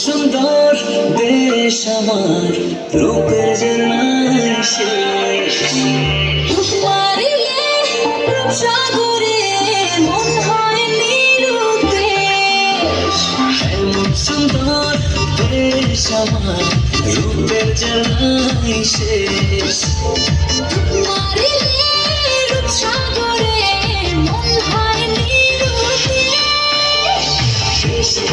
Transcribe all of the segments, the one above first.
সুন্দর দেশ আমার রূপের সাগরে মন হয় নিরুদ্দেশ সুন্দর আমার রূপের জানাই শেষ।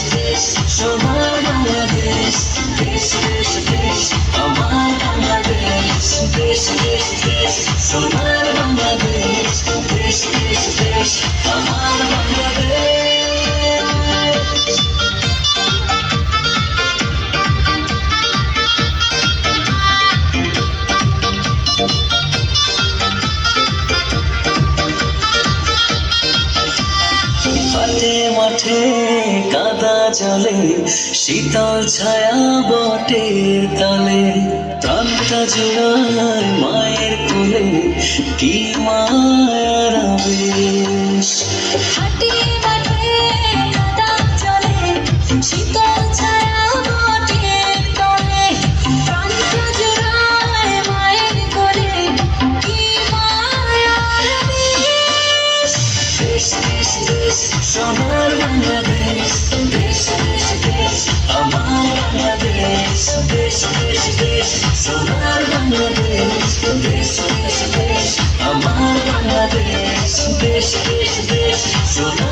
দেশ দেশ দেশ সোনার বাংলাদেশ দেশ দেশ দেশ আমার বাংলাদেশ দেশ দেশ দেশ সোনার বাংলাদেশ দেশ দেশ দেশ আমার বাংলাদেশ হাটে মাঠে কাদা জলে, শীতল ছায়া বটে তালে। প্রাণটা জোড়ায় মায়ের কোলে, কি মায়ার আবেশ? কাদা চলে, শীতল Somar una vez, un beso, beso, beso, amar una vez, un beso, beso, beso, somar una vez, un beso, beso, beso, amar una vez, un beso, beso, beso, somar